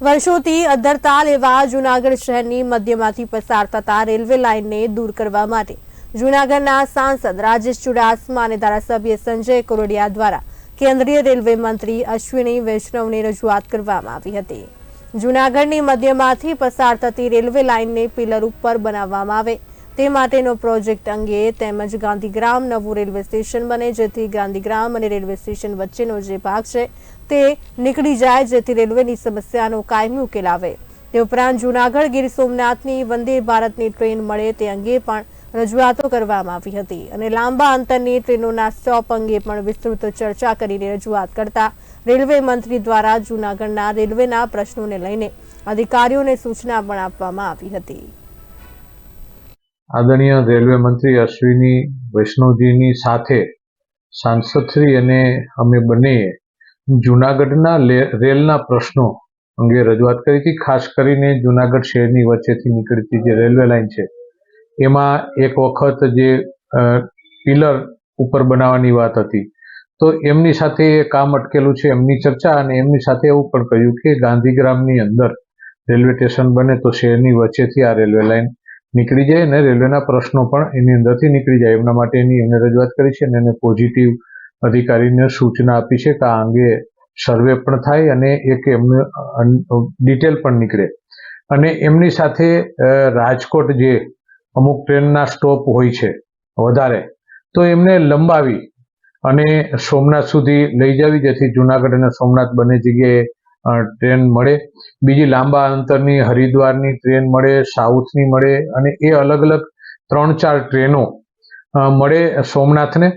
વર્ષોથી અધરતાલ એવા જૂનાગઢ શહેરની મધ્યમાંથી પસાર થતા રેલવે લાઇનને દૂર કરવા માટે જૂનાગઢના સાંસદ રાજેશ ચુડાસમા અને ધારાસભ્ય સંજય કોરડિયા દ્વારા કેન્દ્રીય રેલવે મંત્રી અશ્વિની વૈષ્ણવને રજૂઆત કરવામાં આવી હતી. જૂનાગઢની મધ્યમાંથી પસાર થતી રેલવે લાઇનને પિલર ઉપર બનાવવામાં આવે તે માટેનો પ્રોજેક્ટ અંગે તેમજ ગાંધીગ્રામ નવું રેલવે સ્ટેશન બને, જેથી ગાંધીગ્રામ અને રેલવે સ્ટેશન વચ્ચેનો જે ભાગ છે તે નીકળી જાય જેથી રેલવેની સમસ્યાનો કાયમી ઉકેલ આવે. તે ઉપરાંત જૂનાગઢ ગીર સોમનાથની વંદે ભારતની ટ્રેન મળે તે અંગે પણ રજૂઆતો કરવામાં આવી હતી. અને લાંબા અંતરની ટ્રેનોના સ્ટોપ અંગે પણ વિસ્તૃત ચર્ચા કરીને રજૂઆત કરતા રેલવે મંત્રી દ્વારા જૂનાગઢના રેલવેના પ્રશ્નોને લઈને અધિકારીઓને સૂચના પણ આપવામાં આવી હતી. આદરણીય રેલવે મંત્રી અશ્વિની વૈષ્ણવજીની સાથે સાંસદશ્રી અને અમે બંનેએ જૂનાગઢના રેલના પ્રશ્નો અંગે રજૂઆત કરી હતી. ખાસ કરીને જૂનાગઢ શહેરની વચ્ચેથી નીકળતી જે રેલવે લાઇન છે, એમાં એક વખત જે પિલર ઉપર બનાવવાની વાત હતી. તો એમની સાથે એ કામ અટકેલું છે એમની ચર્ચા અને એમની સાથે એવું પણ કહ્યું કે ગાંધીગ્રામની અંદર રેલવે સ્ટેશન બને તો શહેરની વચ્ચેથી આ રેલવે લાઇન નીકળી જાય અને રેલવેના પ્રશ્નો પણ એની અંદરથી નીકળી જાય. એમના માટેની એમને રજૂઆત કરી છે અને એને પોઝિટિવ અધિકારીને સૂચના આપી છે કે આ અંગે સર્વે પણ થાય અને એક એમનું ડિટેલ પણ નીકળે. અને એમની સાથે રાજકોટ જે અમુક ટ્રેનના સ્ટોપ હોય છે, વધારે, તો એમને લંબાવી અને સોમનાથ સુધી લઈ જવી, જેથી જુનાગઢ અને સોમનાથ બંને જગ્યાએ ટ્રેન મળે. બીજી લાંબા અંતરની હરિદ્વારની ટ્રેન મળે, સાઉથની મળે અને એ અલગ અલગ ત્રણ ચાર ટ્રેનો મળે સોમનાથને.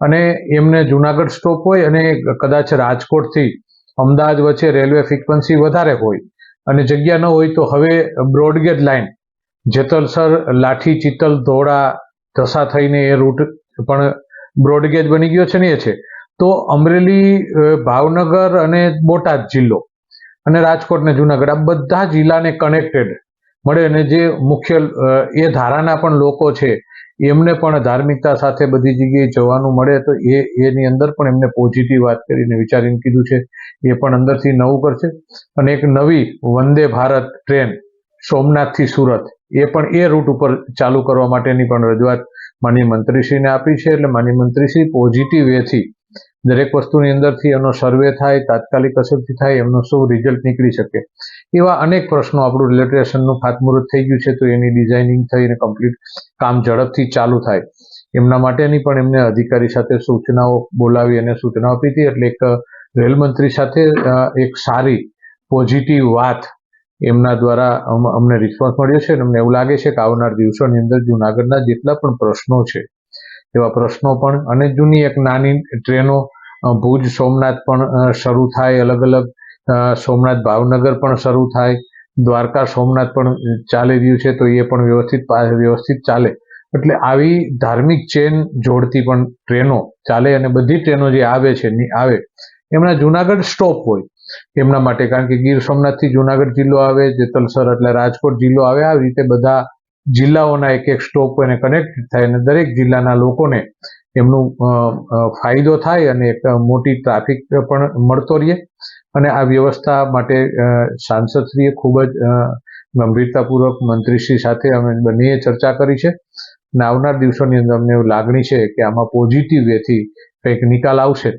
અને એમને જુનાગઢ સ્ટોપ હોય અને કદાચ રાજકોટથી અમદાવાદ વચ્ચે રેલવે ફ્રિકવન્સી વધારે હોય અને જગ્યા ન હોય તો હવે broad gauge line Jetalsar Lathi, Chital, Dhola, Dhasa થઈને એ રૂટ પણ બ્રોડગેજ બની ગયો છે ને એ છે. તો અમરેલી ભાવનગર અને બોટાદ જિલ્લો અને રાજકોટ ને જુનાગઢ, આ બધા જિલ્લાને કનેક્ટેડ મળે અને જે મુખ્ય એ ધારાના પણ લોકો છે, એમને પણ ધાર્મિકતા સાથે બધી જગ્યાએ જવાનું મળે તો એ, એની અંદર પણ એમને પોઝિટિવ વાત કરીને વિચારીને કીધું છે. એ પણ અંદરથી નવું કરશે. અને એક નવી વંદે ભારત ટ્રેન સોમનાથથી સુરત, એ પણ એ રૂટ ઉપર ચાલુ કરવા માટેની પણ રજૂઆત માનીય મંત્રીશ્રીને આપી છે. એટલે માનીય મંત્રીશ્રી પોઝિટિવ વેથી દરેક વસ્તુની અંદરથી એનો સર્વે થાય, તાત્કાલિક અસરથી થાય, એમનો શું રિઝલ્ટ નીકળી શકે? એવા અનેક પ્રશ્નો આપણું રેલવે સ્ટેશનનું ખાતમુહૂર્ત થઈ ગયું છે, તો એની ડિઝાઇનિંગ થઈને કમ્પ્લીટ કામ ઝડપથી ચાલુ થાય. એમના માટેની પણ એમને અધિકારી સાથે સૂચનાઓ બોલાવી અને સૂચનાઓ આપી હતી. એટલે એક રેલ મંત્રી સાથે એક સારી પોઝિટિવ વાત એમના દ્વારા અમને રિસ્પોન્સ મળ્યો છે અને અમને એવું લાગે છે કે આવનાર દિવસોની અંદર જૂનાગઢના જેટલા પણ પ્રશ્નો છે, એવા પ્રશ્નો પણ અને જૂની એક નાની ટ્રેનો ભુજ સોમનાથ પણ શરૂ થાય અલગ અલગ. સોમનાથ ભાવનગર પણ શરૂ થાય. દ્વારકા સોમનાથ પણ ચાલી રહ્યું છે, તો એ પણ વ્યવસ્થિત વ્યવસ્થિત ચાલે. એટલે આવી ધાર્મિક ચેન જોડતી પણ ટ્રેનો ચાલે અને બધી ટ્રેનો જે આવે છે આવે, એમના જુનાગઢ સ્ટોપ હોય. એમના માટે કારણ કે ગીર સોમનાથથી જુનાગઢ જિલ્લો આવે, જેતલસર એટલે રાજકોટ જિલ્લો આવે, આવી રીતે બધા જિલ્લાઓના એક એક સ્ટોપ એને કનેક્ટ થાય અને દરેક જિલ્લાના લોકોને એમનું ફાયદો થાય અને એક મોટી ટ્રાફિક પણ મળતો રહે. અને આ વ્યવસ્થા માટે સાંસદશ્રીએ ખૂબ જ ગંભીરતાપૂર્વક મંત્રીશ્રી સાથે અમે બંનેએ ચર્ચા કરી છે. અને આવનાર દિવસોની અંદર અમને લાગણી છે કે આમાં પોઝિટિવ વેથી કંઈક નિકાલ આવશે.